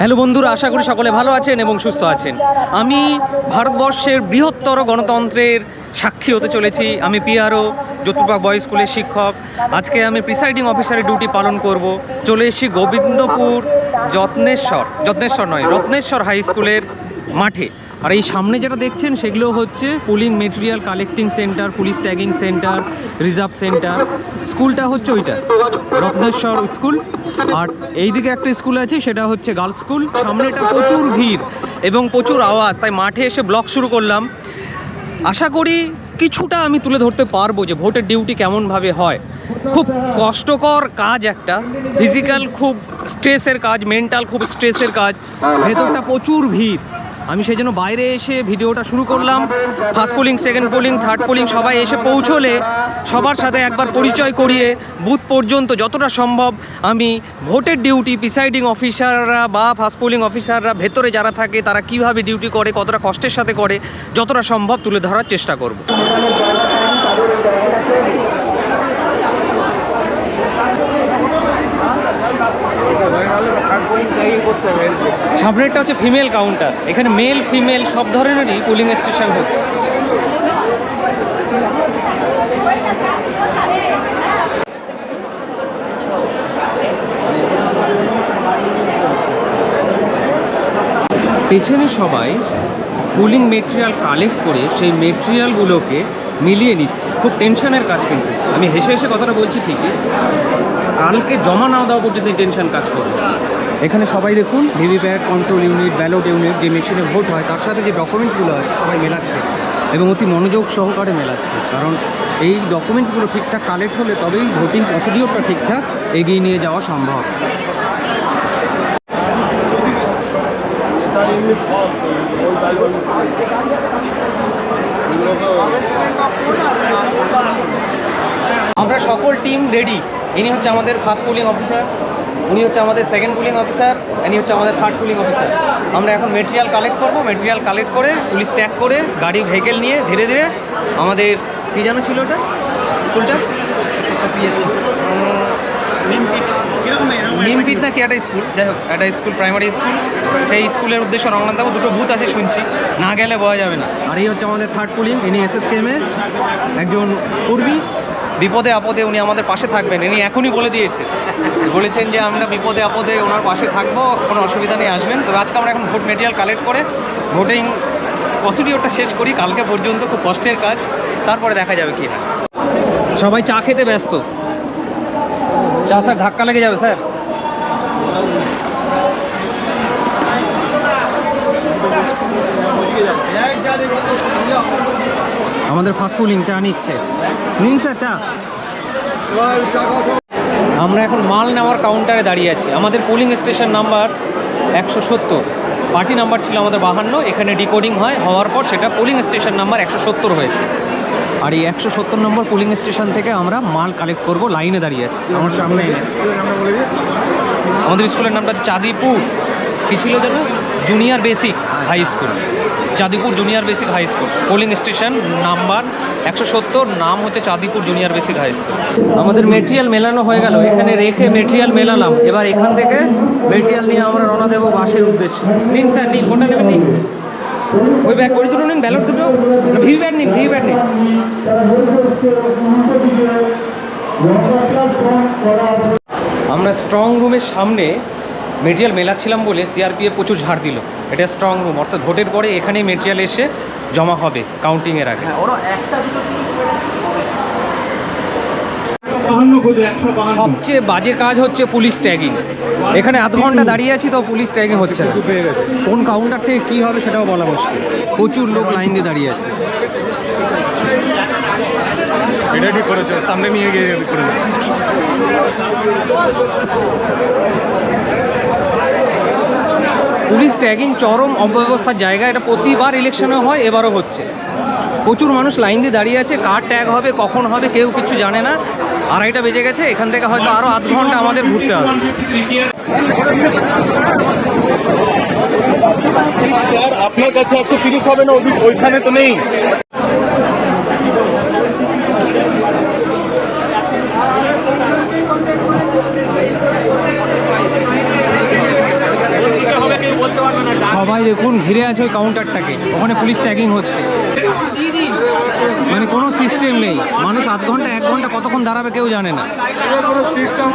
Hello বন্ধুরা, আশা করি সকলে ভালো আছেন এবং সুস্থ আছেন। আমি ভারতবর্ষের বৃহত্তর গণতন্ত্রের সাক্ষী হতে চলেছি। আমি পিআরও জ্যোতির্বাগ বয়েজ স্কুলের শিক্ষক। আজকে আমি প্রিসাইডিং অফিসারের ডিউটি পালন করব। চলে এসেছি গোবিন্দপুর, যত্নেশ্বর যত্নেশ্বর নয়, রত্নেশ্বর হাই স্কুলের মাঠে। আর এই সামনে যেটা দেখছেন, সেগুলো হচ্ছে polling material collecting centre police tagging centre reserve centre স্কুলটা হচ্ছে ওইটা, রত্নেশ্বর স্কুল। আর এইদিকে একটা স্কুল আছে, সেটা হচ্ছে গার্লস স্কুল সামনেটা প্রচুর ভিড় এবং প্রচুর আওয়াজ, তাই মাঠে এসে ব্লক শুরু করলাম। আশা করি কিছুটা আমি তুলে ধরতে পারব যে ভোটের ডিউটি কেমনভাবে হয়। খুব কষ্টকর কাজ একটা ফিজিক্যাল খুব স্ট্রেসের কাজ মেন্টাল খুব স্ট্রেসের কাজ। ভেতরটা প্রচুর ভিড়। আমি সেই জন্য বাইরে এসে ভিডিওটা শুরু করলাম। First polling second polling third polling সবাই এসে পৌঁছলে, সবার সাথে একবার পরিচয় করিয়ে বুথ পর্যন্ত যতটা সম্ভব আমি ভোটের ডিউটি প্রিসাইডিং অফিসাররা বা ফার্স্ট পোলিং অফিসাররা ভেতরে যারা থাকে, তারা কীভাবে ডিউটি করে, কতটা কষ্টের সাথে করে, যতটা সম্ভব তুলে ধরার চেষ্টা করব। সামনেরটা হচ্ছে ফিমেল কাউন্টার এখানে মেল ফিমেল সব ধরনেরই পুলিং স্টেশন হচ্ছে। পেছনে সবাই পুলিং মেটেরিয়াল কালেক্ট করে সেই মেটেরিয়ালগুলোকে মিলিয়ে নিচ্ছি। খুব টেনশনের কাজ কিন্তু। আমি হেসে হেসে কথাটা বলছি ঠিকই। কালকে জমা না দেওয়া পর্যন্ত টেনশন কাজ করবে। এখানে সবাই দেখুন VVPAT control unit ballot unit যে মেশিনে ভোট হয়, তার সাথে যে ডকুমেন্টসগুলো আছে, সবাই মেলাচ্ছে। এবং অতি মনোযোগ সহকারে মেলাচ্ছে। কারণ এই ডকুমেন্টসগুলো ঠিকঠাক কালেক্ট হলে তবেই ভোটিং প্রসিডিওরটা ঠিকঠাক এগিয়ে নিয়ে যাওয়া সম্ভব। আমরা সকল টিম রেডি ইনি হচ্ছে আমাদের ফার্স্ট পুলিং অফিসার উনি হচ্ছে আমাদের সেকেন্ড পুলিং অফিসার ইনি হচ্ছে আমাদের থার্ড পুলিং অফিসার আমরা এখন মেটেরিয়াল কালেক্ট করব মেটেরিয়াল কালেক্ট করে পুলিশ ট্যাগ করে, গাড়ি ভেহিকেল নিয়ে ধীরে ধীরে আমাদের কী জানো ছিল ওটা? স্কুলটা? নিমপিট না কি, একটা স্কুল? যাই হোক, একটা স্কুল প্রাইমারি স্কুল। সেই স্কুলের উদ্দেশ্যে রওনা দেবো দুটো বুথ আছে শুনছি। না গেলে বলা যাবে না। আর এই হচ্ছে আমাদের থার্ড পুলিং ইনি এস এস একজন কর্মী বিপদে আপদে উনি আমাদের পাশে থাকবেন। ইনি এখনই বলে দিয়েছে। বলেছেন যে আমরা বিপদে আপদে ওনার পাশে থাকব, কোনো অসুবিধা নেই, আসবেন। তবে আজকে আমরা এখন ভোট মেটেরিয়াল কালেক্ট করে ভোটিং প্রসিডিওরটা শেষ করি। কালকে পর্যন্ত খুব কষ্টের কাজ। তারপরে দেখা যাবে কি সবাই চা খেতে ব্যস্ত। চা স্যার ধাক্কা লেগে যাবে, স্যার? আমাদের ফাস্ট ফুলিং চা নিচ্ছে। নিন স্যার চা। আমরা এখন মাল নেওয়ার কাউন্টারে দাঁড়িয়ে আছি। আমাদের পোলিং স্টেশন নাম্বার একশো সত্তর। পার্টি নাম্বার ছিল আমাদের বাহান্ন, এখানে ডিকোডিং হয়, হওয়ার পর সেটা পোলিং স্টেশন নাম্বার একশো সত্তর হয়েছে। আর এই একশো সত্তর নম্বর পোলিং স্টেশন থেকে আমরা মাল কালেক্ট করব লাইনে দাঁড়িয়ে আছি। আমার সামনে আমাদের স্কুলের নামটা চাঁদিপুর। কী ছিল যেন junior basic high school Chandipur junior basic high school polling station number একশো সত্তর, নাম হচ্ছে Chandipur junior basic high school আমাদের মেটেরিয়াল মেলানো হয়ে গেল। এখানে রেখে মেটেরিয়াল মেলালাম। এবার এখান থেকে মেটেরিয়াল নিয়ে আমরা রওনা দেবো বাসের উদ্দেশ্যে। নিন স্যার, নিন, কোনটা নেবেন, নিন? ওই ব্যাগ ওই দুটো নিন, ব্যালট দুটো। ভি ব্যাট নিন ভি ব্যাট নিন। আমরা স্ট্রং রুমের সামনে মেটেরিয়াল মেলাচ্ছিলাম বলে সিআরপিএফ প্রচুর ঝাড় দিল। এটা স্ট্রং রুম অর্থাৎ ভোটের পরে এখানেই মেটেরিয়াল এসে জমা হবে কাউন্টিংয়ের আগে। বাহান্ন সবচেয়ে বাজে কাজ হচ্ছে পুলিশ ট্যাগিং এখানে আধ ঘণ্টা দাঁড়িয়ে আছি তো পুলিশ ট্যাগিং হচ্ছে না। কোন কাউন্টার থেকে কী হবে সেটাও বলা মুশকিল। প্রচুর লোক লাইন দিয়ে দাঁড়িয়ে আছে। ঠিক করেছ সামনে নিয়ে গিয়ে করে পুলিশ ট্যাগিং চরম অব্যবস্থার জায়গা এটা প্রতিবার ইলেকশনে হয় এবারও হচ্ছে। প্রচুর মানুষ লাইন দিয়ে দাঁড়িয়ে আছে কার ট্যাগ হবে কখন হবে কেউ কিছু জানে না। আড়াইটা বেজে গেছে এখান থেকে হয়তো আরও আধ ঘণ্টা আমাদের ঘুরতে হবে। স্যার আপনার কাছে একশো তিরিশ হবে না? ওইখানে তো নেই। সবাই দেখুন ঘিরে আছে ওই কাউন্টারটাকে ওখানে পুলিশ ট্যাগিং হচ্ছে। মানে কোনো সিস্টেম নেই। মানুষ আধ ঘণ্টা এক ঘণ্টা কতক্ষণ দাঁড়াবে কেউ জানে না।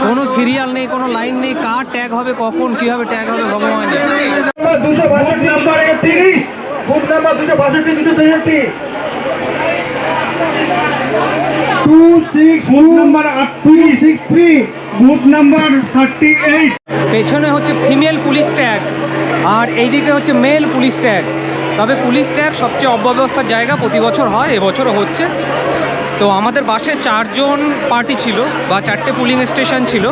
কোনো সিরিয়াল নেই কোনো লাইন নেই কার ট্যাগ হবে কখন কীভাবে ট্যাগ হবে ভগবান দুশো বাষট্টি নাম্বার একত্রিশ বুথ নাম্বার দুশো বাষট্টি দুশো তেষট্টি two six booth number two six three booth number thirty eight পেছনে হচ্ছে ফিমেল পুলিশ ট্যাগ আর এইদিকে হচ্ছে মেল পুলিশ ট্যাগ। তবে পুলিশ ট্যাগ সবচেয়ে অব্যবস্থার জায়গা প্রতি বছর হয়, এবছরও হচ্ছে। তো আমাদের বাসে চারজন পার্টি ছিল, বা চারটে পুলিং স্টেশন ছিল।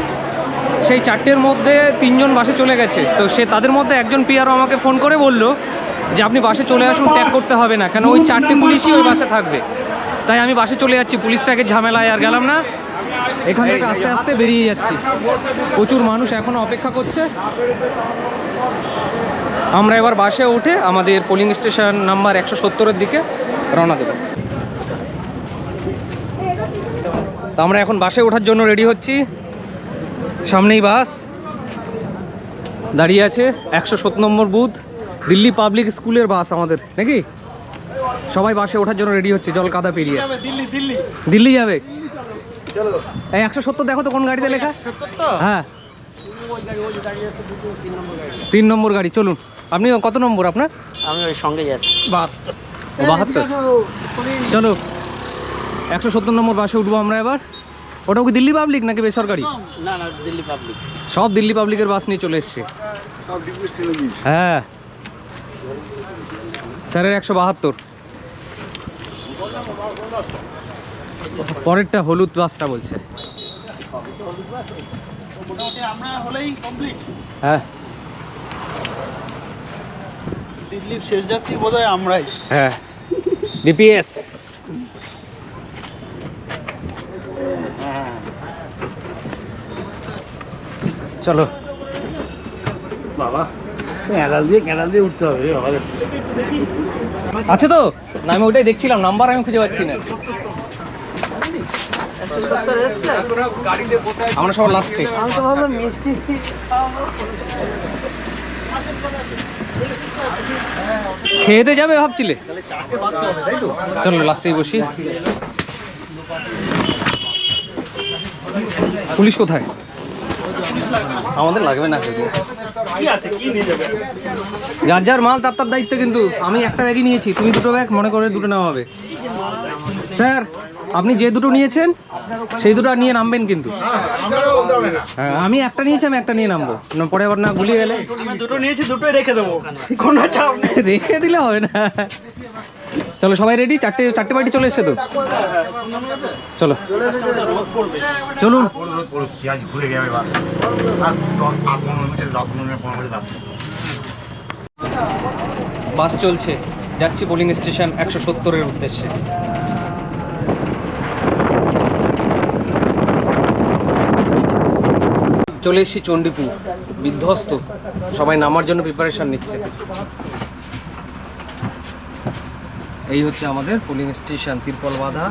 সেই চারটের মধ্যে তিনজন বাসে চলে গেছে। তো সে তাদের মধ্যে একজন পিয়ারও আমাকে ফোন করে বলল যে, আপনি বাসে চলে আসুন, ট্যাগ করতে হবে না। কেন ওই চারটে পুলিশই ওই বাসে থাকবে। তাই আমি বাসে চলে যাচ্ছি, পুলিশ ট্যাগের ঝামেলায় আর গেলাম না। এখান থেকে আস্তে আস্তে বেরিয়ে যাচ্ছি। প্রচুর মানুষ এখনও অপেক্ষা করছে। আমরা এবার বাসে উঠে আমাদের পোলিং স্টেশন নাম্বার একশো সত্তরের দিকে রওনা দেব। তো আমরা এখন বাসে ওঠার জন্য রেডি হচ্ছি। সামনেই বাস। দাঁড়িয়ে আছে একশো সত্তর নম্বর বুথ দিল্লি পাবলিক স্কুলের বাস আমাদের নাকি? সবাই বাসে ওঠার জন্য রেডি হচ্ছে জল কাদা পেরিয়ে। দিল্লি দিল্লি। দিল্লি যাবে? এই একশো সত্তর দেখো তো কোন গাড়িতে লেখা। হ্যাঁ। তিন নম্বর গাড়ি চলুন। আপনি কত নম্বর আপনার? আমি ওই সঙ্গে যাচ্ছি বাহাত্তর। বাহাত্তর? চলো। একশো সত্তর নম্বর বাসে উঠবো আমরা এবার। ওটাও কি দিল্লি পাবলিক নাকি বেসরকারি? না না দিল্লি পাবলিক সব দিল্লি পাবলিকের বাস নিয়ে চলে এসছে। হ্যাঁ। স্যারের একশো বাহাত্তর। পরেরটা হলুদ বাসটা বলছে। আমরা হলেই কমপ্লিট হ্যাঁ। দিল্লির শেষ যাত্রী বোধহয় আমরাই। হ্যাঁ। ডিপিএস চলো। বাবা দিয়ে দিয়ে উঠতে হবে আছে তো? না আমি ওটাই দেখছিলাম নাম্বার আমি খুঁজে পাচ্ছি না। আমরা সবার লাস্টে আমি তো ভাবলাম মিষ্টি। খেয়েতে যাবে ভাবছিলে? চলো লাস্টেই বসি। পুলিশ কোথায়? আমাদের লাগবে না যদিও। কি আছে? কি নিয়ে যাবে? যার যার মাল তার তার দায়িত্ব কিন্তু। আমি একটা ব্যাগই নিয়েছি তুমি দুটো ব্যাগ মনে করে দুটো নেওয়া হবে। স্যার আপনি যে দুটো নিয়েছেন সেই দুটো আর নিয়ে নামবেন কিন্তু। হ্যাঁ আমি একটা নিয়েছি আমি একটা নিয়ে নামবো। না পরে আবার না গুলিয়ে গেলে। আমি দুটো নিয়েছি দুটোই রেখে দেবো। কোনো চাপ নেই। রেখে দিলে হবে না। চলো সবাই রেডি চারটে চারটে বাড়ি চলে এসছে তো? চলো। চলুন। বাস চলছে। যাচ্ছি বোলিং স্টেশন একশো সত্তরের উদ্দেশ্যে। চলে এসেছি চণ্ডীপুর, বিধ্বস্ত। সবাই নামার জন্য প্রিপারেশন নিচ্ছে। এই হচ্ছে আমাদের পোলিং স্টেশন তিরপল বাঁধা।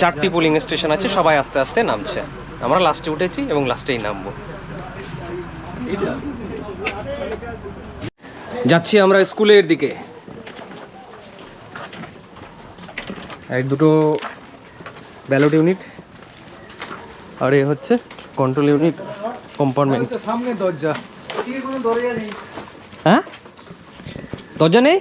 চারটি পোলিং স্টেশন আছে, সবাই আস্তে আস্তে নামছে। আমরা লাস্টে উঠেছি এবং লাস্টেই নামবো। যাচ্ছি আমরা স্কুলের দিকে। এই দুটো ব্যালট ইউনিট আর এ হচ্ছে কন্ট্রোল ইউনিট কম্পার্টমেন্ট সামনে দরজা হ্যাঁ? দরজা নেই?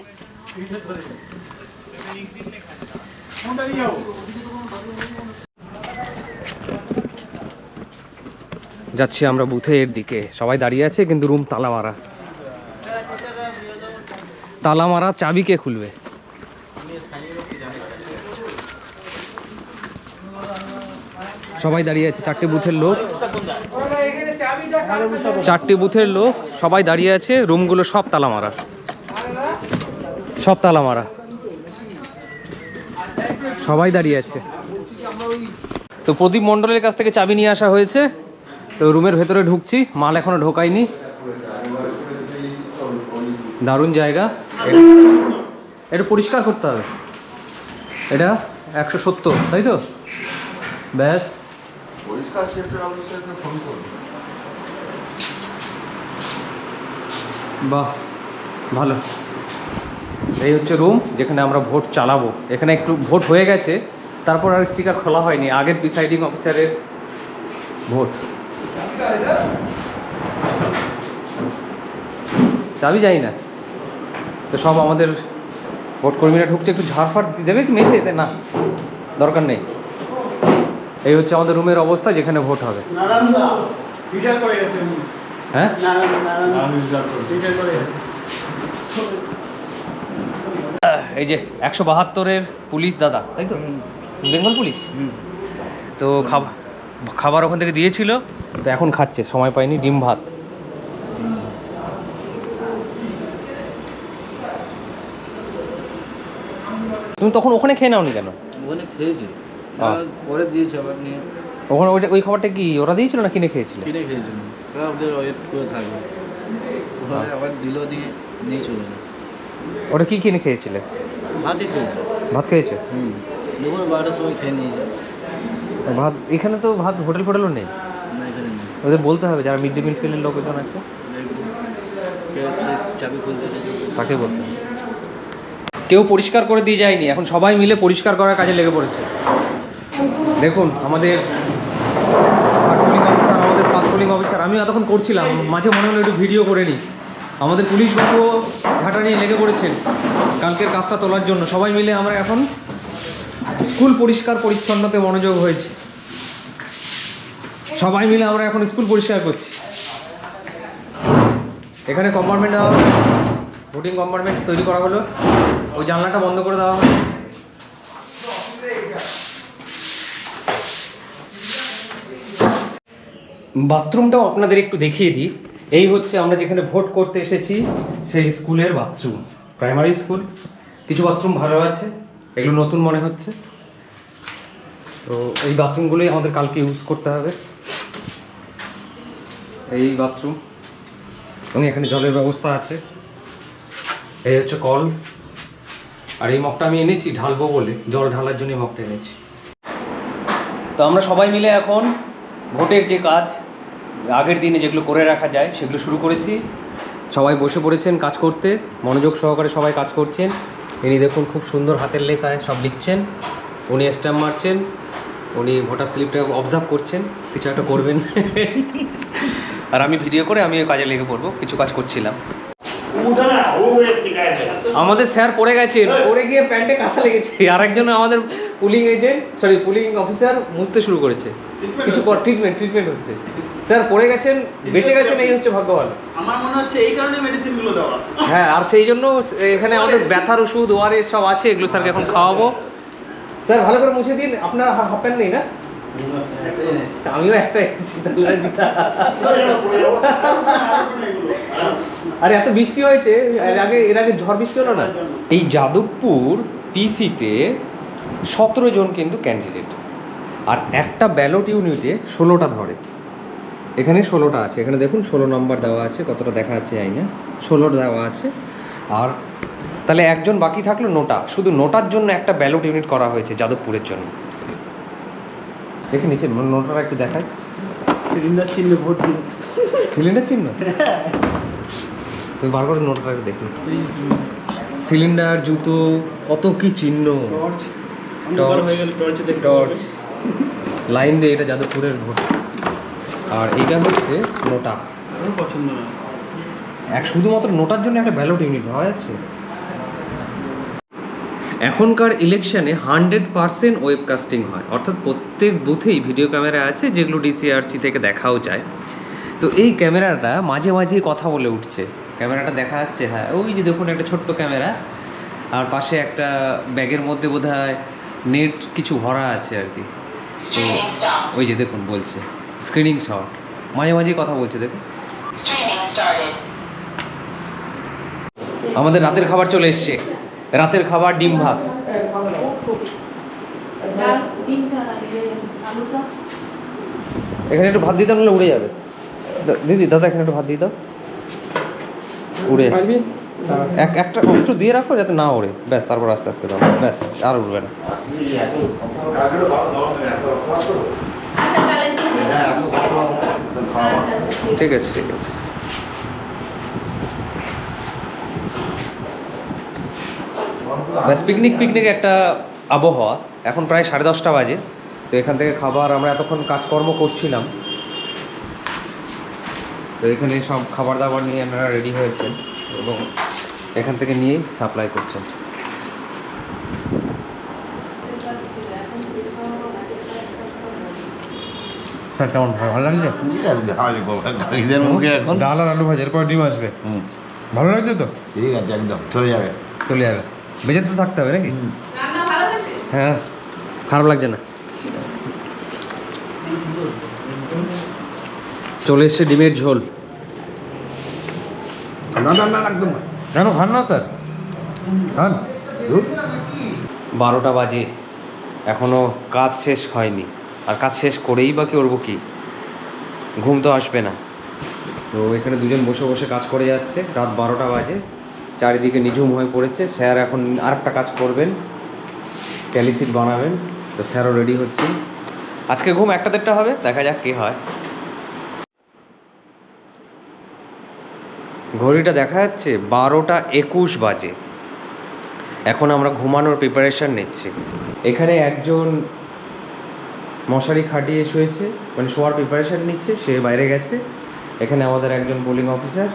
যাচ্ছি আমরা বুথের দিকে। সবাই দাঁড়িয়ে আছে, কিন্তু রুম তালা মারা। তালা মারা চাবি কে খুলবে। সবাই দাঁড়িয়ে আছে, চারটে বুথের লোক। চারটে বুথের লোক, সবাই দাঁড়িয়ে আছে, রুমগুলো সব তালা মারা সব তালা মারা সবাই দাঁড়িয়ে আছে। তো প্রদীপ মণ্ডলের কাছ থেকে চাবি নিয়ে আসা হয়েছে। তো রুমের ভেতরে ঢুকছি, মাল এখনও ঢোকায়নি দারুণ জায়গা। এটা পরিষ্কার করতে হবে। এটা একশো সত্তর, তাই তো? ব্যাস। পরিষ্কার ক্ষেত্রে অবশ্যই ফোন করুন বাহ, ভালো। এই হচ্ছে রুম যেখানে আমরা ভোট চালাবো। এখানে একটু ভোট হয়ে গেছে, তারপর আর স্টিকার খোলা হয়নি। আগের প্রিসাইডিং অফিসারের ভোট। চাবি যাই না। তো সব আমাদের ভোট কর্মীরা ঢুকছে, একটু ঝাড়ফাট দেবে কি মেঝেতে? না, দরকার নেই। এই হচ্ছে আমাদের রুমের অবস্থা যেখানে ভোট হবে। হ্যাঁ? এই যে একশো বাহাত্তরের পুলিশ দাদা তাই তো? Bengal police? তো খাবার খাবার ওখান থেকে দিয়েছিল তো এখন খাচ্ছে সময় পাইনি ডিম ভাত। তুমি তখন ওখানে খেয়ে নাও নাওনি কেন? ওখানে খেয়েছি। পরে দিয়েছে আবার নিয়ে। ওখানে ওইটা ওই খাবারটা কি ওরা দিয়েছিল না কিনে খেয়েছিলে? কিনে খেয়েছিলাম ওরা ওদের ওয়েট করে থাকবে। ওখানে আবার দিল দিয়ে নিয়ে চলে গেল। ওটা কি কিনে খেয়েছিলে? ভাতই খেয়েছে। ভাত খেয়েছো? হুম। দুপুর বারোটার সময় খেয়ে নিয়ে যায় ভাত এখানে তো ভাত হোটেল ফোটেলও নেই। ওদের বলতে হবে যারা মিড ডে মিল ফিলের লোকজন আছে। তাকে বলতে কেউ পরিষ্কার করে দিয়ে যায়নি। এখন সবাই মিলে পরিষ্কার করার কাজে লেগে পড়েছে। দেখুন, আমাদের পুলিং অফিসার আমাদের ফাস্ট অফিসার আমি এতক্ষণ করছিলাম, মাঝে মনে হলো একটু ভিডিও করে নিই। আমাদের পুলিশ বাবুও ঘাটা নিয়ে লেগে পড়েছেন কালকের কাজটা তোলার জন্য। সবাই মিলে আমরা এখন স্কুল পরিষ্কার পরিচ্ছন্নতে মনোযোগ হয়েছে। সবাই মিলে আমরা এখন স্কুল পরিষ্কার করছি। এখানে কম্পার্টমেন্ট দেওয়া ভোটিং কম্পার্টমেন্ট তৈরি করা হলো। ওই জানলাটা বন্ধ করে দেওয়া হলো। বাথরুমটাও আপনাদের একটু দেখিয়ে দিই। এই হচ্ছে আমরা যেখানে ভোট করতে এসেছি, সেই স্কুলের বাথরুম প্রাইমারি স্কুল কিছু বাথরুম ভালো আছে, এগুলো নতুন মনে হচ্ছে। তো এই বাথরুমগুলোই আমাদের কালকে ইউজ করতে হবে। এই বাথরুম, এবং এখানে জলের ব্যবস্থা আছে। এই হচ্ছে কল। আর এই মগটা আমি এনেছি, ঢালবো বলে। জল ঢালার জন্য এই মগটা এনেছি। তো আমরা সবাই মিলে এখন ভোটের যে কাজ আগের দিনে যেগুলো করে রাখা যায় সেগুলো শুরু করেছি। সবাই বসে পড়েছেন কাজ করতে। মনোযোগ সহকারে সবাই কাজ করছেন। ইনি দেখুন খুব সুন্দর হাতের লেখায় সব লিখছেন। উনি স্ট্যাম্প মারছেন উনি ভোটার স্লিপটা অবজার্ভ করছেন। কিছু একটা করবেন। আর আমি ভিডিও করে আমি কাজে লেগে পড়ব কিছু কাজ করছিলাম। আমাদের স্যার পড়ে গেছেন পড়ে গিয়ে প্যান্টে কাঁথা লেগেছে। আর একজন আমাদের polling agent sorry polling officer মুছতে শুরু করেছে। কিছু পর ট্রিটমেন্ট ট্রিটমেন্ট হচ্ছে। স্যার পড়ে গেছেন বেঁচে গেছেন এই হচ্ছে ভাগ্যবান। আমার মনে হচ্ছে এই কারণে মেডিসিনগুলো দেওয়া। হ্যাঁ আর সেই জন্য এখানে আমাদের ব্যথার ওষুধ ওয়ারেস সব আছে এগুলো স্যারকে এখন খাওয়াবো। স্যার ভালো করে মুছে দিন আপনার হাফ প্যান্ট নেই না? আমিও একটা। আরে এত বৃষ্টি হয়েছে? এর আগে এর আগে ঝড় বৃষ্টি হলো না? এই যাদবপুর পিসিতে সতেরো জন কিন্তু ক্যান্ডিডেট আর একটা ব্যালট ইউনিটে ষোলোটা ধরে। এখানে ষোলোটা আছে। এখানে দেখুন ষোলো নম্বর দেওয়া আছে। কতটা দেখা যাচ্ছে জানি না। ষোলোটা দেওয়া আছে। আর তাহলে একজন বাকি থাকল নোটা। শুধু নোটার জন্য একটা ব্যালট ইউনিট করা হয়েছে যাদবপুরের জন্য। দেখে নিচে নোটাটা একটু দেখায় সিলিন্ডার চিহ্ন ভোট দিন। সিলিন্ডার চিহ্ন? তুমি বার করে নোটটা একটু দেখুন সিলিন্ডার জুতো কত কি চিহ্ন? টর্চ টর্চ লাইন দিয়ে এটা যাদবপুরের ভোট। আর এইটা হচ্ছে নোটা। পছন্দ না। এক শুধুমাত্র নোটার জন্য একটা ব্যালট ইউনিট পাওয়া যাচ্ছে? এখনকার ইলেকশনে হান্ড্রেড পার্সেন্ট ওয়েবকাস্টিং হয়। অর্থাৎ প্রত্যেক বুথেই ভিডিও ক্যামেরা আছে যেগুলো ডিসিআরসি থেকে দেখাও যায়। তো এই ক্যামেরাটা মাঝে মাঝে কথা বলে উঠছে। ক্যামেরাটা দেখা যাচ্ছে হ্যাঁ ওই যে দেখুন একটা ছোট্ট ক্যামেরা আর পাশে একটা ব্যাগের মধ্যে বোধ হয় নেট কিছু ভরা আছে আর কি। তো ওই যে দেখুন বলছে স্ক্রিনিং শট মাঝে মাঝে কথা বলছে দেখুন। আমাদের রাতের খাবার চলে এসছে। রাতের খাবার ডিম ভাত। এখানে একটু ভাত দিতে হলে উড়ে যাবে। দিদি দাদা এখানে একটু ভাত দিয়ে দাও। উড়ে যাচ্ছে। এক একটা একটু দিয়ে রাখো যাতে না ওড়ে ব্যাস তারপর আস্তে আস্তে দাও। ব্যাস আর উড়বে না। আচ্ছা ঠিক ঠিক আছে ঠিক আছে। ব্যাস পিকনিক পিকনিক একটা আবহাওয়া। এখন প্রায় সাড়ে দশটা বাজে। তো এখান থেকে খাবার আমরা এতক্ষণ কাজকর্ম করছিলাম। তো এখানে সব খাবার দাবার নিয়ে আপনারা রেডি হয়েছেন এবং এখান থেকে নিয়েই সাপ্লাই করছেন। স্যার কেমন? ভালো লাগছে? মুখে এখন। ডাল আর আলু ভাজি এরপর ডিম আসবে। হুম, ভালো লাগছে তো? ঠিক আছে একদম। চলে যাবে। চলে যাবে। বেঁচে তো থাকতে হবে নাকি? রান্না ভালো হয়েছে? হ্যাঁ খারাপ লাগছে না। চলে এসছে ডিমের ঝোল। না না না একদম কেন খান না স্যার? খান। বারোটা বাজে। এখনও কাজ শেষ হয়নি। আর কাজ শেষ করেই বা কি করব কি? ঘুম তো আসবে না। তো এখানে দুজন বসে বসে কাজ করে যাচ্ছে। রাত বারোটা বাজে। চারিদিকে নিঝুম হয়ে পড়েছে। স্যার এখন আর একটা কাজ করবেন ট্যালিসিট বানাবেন। তো স্যারও রেডি হচ্ছে আজকে ঘুম একটা দেড়টা হবে, দেখা যাক কে হয়। ঘড়িটা দেখা যাচ্ছে বারোটা একুশ বাজে। এখন আমরা ঘুমানোর প্রিপারেশন নিচ্ছি। এখানে একজন মশারি খাটিয়ে শুয়েছে মানে শোয়ার প্রিপারেশন নিচ্ছে, সে বাইরে গেছে। এখানে আমাদের একজন পোলিং অফিসার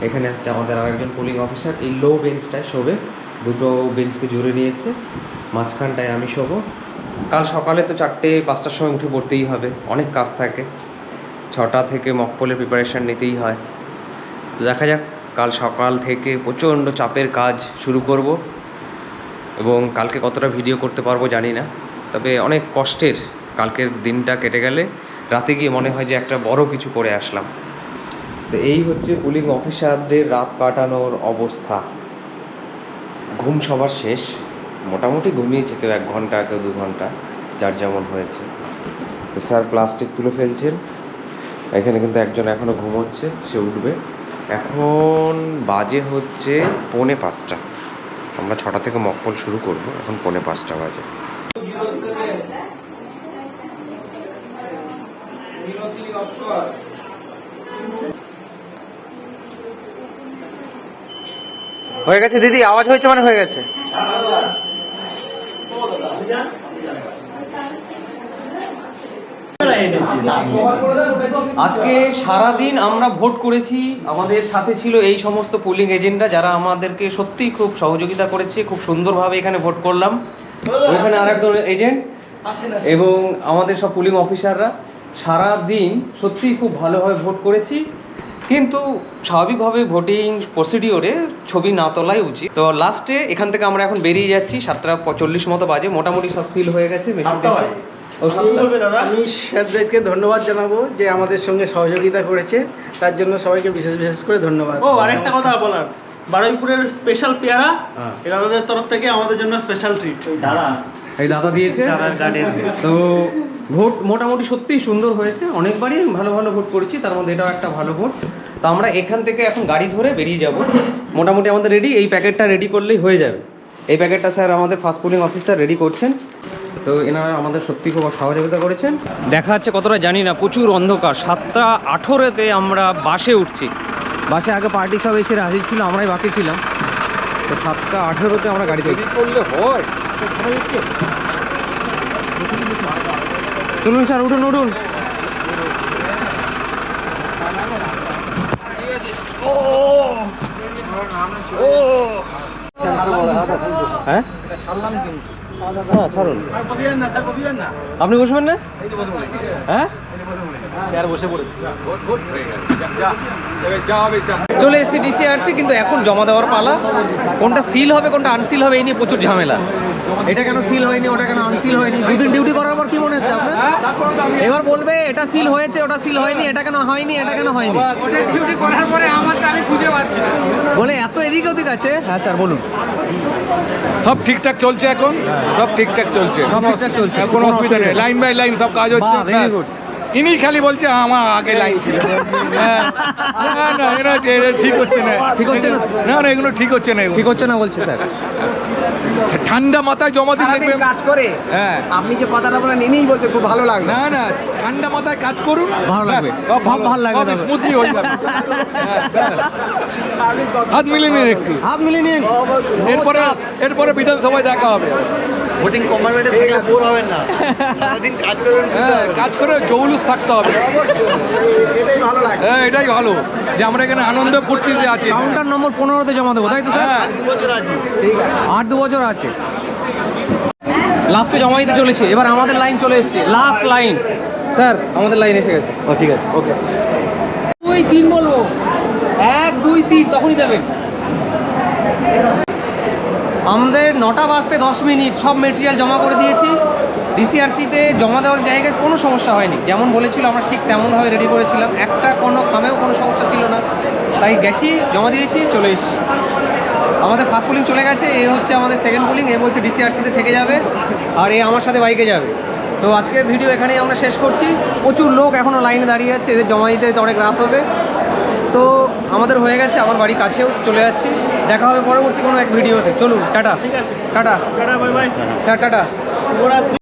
এখানে হচ্ছে আমাদের আরেকজন পোলিং অফিসার এই লো বেঞ্চটায় শোবে। দুটো বেঞ্চকে জুড়ে নিয়েছে। মাঝখানটায় আমি শোবো। কাল সকালে তো চারটে, পাঁচটার সময় উঠে পড়তেই হবে। অনেক কাজ থাকে। ছটা থেকে মকপলের প্রিপারেশন নিতেই হয়। তো দেখা যাক, কাল সকাল থেকে প্রচণ্ড চাপের কাজ শুরু করব। এবং কালকে কতটা ভিডিও করতে পারব জানি না। তবে অনেক কষ্টের কালকের দিনটা কেটে গেলে। রাতে গিয়ে মনে হয় যে একটা বড় কিছু করে আসলাম। তো এই হচ্ছে পুলিং অফিসারদের রাত কাটানোর অবস্থা। ঘুম সবার শেষ। মোটামুটি ঘুমিয়েছে কেউ এক ঘণ্টা, কেউ দু ঘণ্টা, যার যেমন হয়েছে। তো স্যার প্লাস্টিক তুলে ফেলছেন। এখানে কিন্তু একজন এখনও ঘুমোচ্ছে, সে উঠবে। এখন বাজে হচ্ছে পৌনে পাঁচটা। আমরা ছটা থেকে মকপল শুরু করব, এখন পৌনে পাঁচটা বাজে। হয়ে গেছে, দিদি, আওয়াজ হয়েছে মানে হয়ে গেছে। আজকে সারা দিন আমরা ভোট করেছি, আমাদের সাথে ছিল এই সমস্ত পোলিং এজেন্টরা যারা আমাদেরকে সত্যিই খুব সহযোগিতা করেছে, খুব সুন্দরভাবে এখানে ভোট করলাম। এখানে আর একজন এজেন্ট এবং আমাদের সব পুলিং অফিসাররা সারা দিন সত্যিই খুব ভালোভাবে ভোট করেছি। কিন্তু স্বাভাবিকভাবে ভোটিং প্রসিডিওরে ছবি না তোলাই উচিত। তো লাস্টে এখান থেকে আমরা এখন বেরিয়ে যাচ্ছি সাতটা চল্লিশ মতো বাজে মোটামুটি সব সিল হয়ে গেছে। আমি স্যারদেরকে ধন্যবাদ জানাব যে আমাদের সঙ্গে সহযোগিতা করেছে। তার জন্য সবাইকে বিশেষ বিশেষ করে ধন্যবাদ। ও আরেকটা কথা বলার। বারুইপুরের স্পেশাল পেয়ারা হ্যাঁ। এনাদের তরফ থেকে আমাদের জন্য স্পেশাল ট্রিট দাদা। এই দাদা দিয়েছে। দাদার গার্ডেন তো ভোট মোটামুটি সত্যিই সুন্দর হয়েছে। অনেকবারই ভালো ভালো ভোট করেছি তার মধ্যে এটাও একটা ভালো ভোট। তো আমরা এখান থেকে এখন গাড়ি ধরে বেরিয়ে যাব। মোটামুটি আমাদের রেডি এই প্যাকেটটা রেডি করলেই হয়ে যাবে। এই প্যাকেটটা স্যার আমাদের ফাস্ট পুলিং অফিসার রেডি করছেন। তো এনারা আমাদের সত্যি খুব সহযোগিতা করেছেন। দেখা যাচ্ছে কতটা জানি না প্রচুর অন্ধকার। সাতটা আঠেরোতে আমরা বাসে উঠছি। বাসে আগে পার্টি সব এসে হাজির ছিল আমরাই বাকি ছিলাম। তো সাতটা আঠেরোতে আমরা গাড়িতে উঠছি করলে হয়। চলুন স্যার উঠুন উঠুন। হ্যাঁ? হ্যাঁ ছাড়ুন। আপনি বসবেন না? হ্যাঁ? চলে এসেছি ডিসিআরসি কিন্তু এখন জমা দেওয়ার পালা। কোনটা সিল হবে কোনটা আনসিল হবে এই নিয়ে প্রচুর ঝামেলা। এটা কেন সিল হয়নি ওটা কেন আনসিল হয়নি? দুদিন ডিউটি করার পর কি মনে হচ্ছে আপনার? এবার বলবে এটা সিল হয়েছে ওটা সিল হয়নি এটা কেন হয়নি এটা কেন হয়নি? ডিউটি করার পরে আমারটা আমি খুঁজে পাচ্ছি বলে এত এদিক ওদিক আছে। হ্যাঁ স্যার বলুন। সব ঠিকঠাক চলছে এখন? সব ঠিকঠাক চলছে। সব ঠিকঠাক চলছে, কোনো কোনো অসুবিধা নেই। লাইন বাই লাইন সব কাজ হচ্ছে। ইনি খালি বলছে আমার আগে লাইন ছিল। হ্যাঁ। না না এটা ঠিক হচ্ছে না। ঠিক হচ্ছে না? না না এগুলো ঠিক হচ্ছে না। ঠিক হচ্ছে না বলছে স্যার। ঠান্ডা মাথায় জমা দিন দেখবেন। কাজ করে হ্যাঁ। আপনি যে কথাটা বলেন ইনিই বলছে খুব ভালো লাগে না না ঠান্ডা মাথায় কাজ করুন। ভালো লাগবে। ভালো লাগবে। স্মুথলি হয়ে যাবে। হ্যাঁ, হাত মিলিয়ে নিন একটু। হাত মিলিয়ে নিন। এরপরে এরপরে বিধানসভায় দেখা হবে। ভোটিং কমারমেন্টে থাকলে বোর হবেন না। সারাদিন কাজ করবেন হ্যাঁ কাজ করে জৌলুস থাকতে হবে। এটাই ভালো লাগে হ্যাঁ এটাই ভালো যে আমরা এখানে আনন্দ ফুর্তিতে আছি। কাউন্টার নম্বর পনেরোতে জমা দেবো তাই তো স্যার? হ্যাঁ। দু বছর আছি। আর দু বছর আছে। লাস্টে জমা দিতে চলেছে। এবার আমাদের লাইন চলে এসেছে। লাস্ট লাইন স্যার আমাদের লাইন এসে গেছে। ও ঠিক আছে। ওকে দুই তিন বলব। এক দুই তিন তখনই দেবেন। আমাদের নটা বাজতে দশ মিনিট, সব মেটেরিয়াল জমা করে দিয়েছি। ডিসিআরসিতে জমা দেওয়ার জায়গায় কোনো সমস্যা হয়নি। যেমন বলেছিল, আমরা ঠিক তেমনভাবে রেডি করেছিলাম। একটা কোনো খামেও কোনো সমস্যা ছিল না। তাই গেছি, জমা দিয়েছি, চলে এসেছি। আমাদের ফার্স্ট পোলিং চলে গেছে, এ হচ্ছে আমাদের সেকেন্ড পোলিং এ বলছে ডিসিআরসিতে থেকে যাবে, আর এ আমার সাথে বাইকে যাবে। তো আজকের ভিডিও এখানেই আমরা শেষ করছি। প্রচুর লোক এখনও লাইনে দাঁড়িয়ে আছে, এদের জমা দিতে অনেক রাত হবে। তো আমাদের হয়ে গেছে আমার বাড়ি কাছেও চলে যাচ্ছি। দেখা হবে পরবর্তী কোনো এক ভিডিওতে। চলুন টাটা। ঠিক আছে। টাটা। Tata bye tata.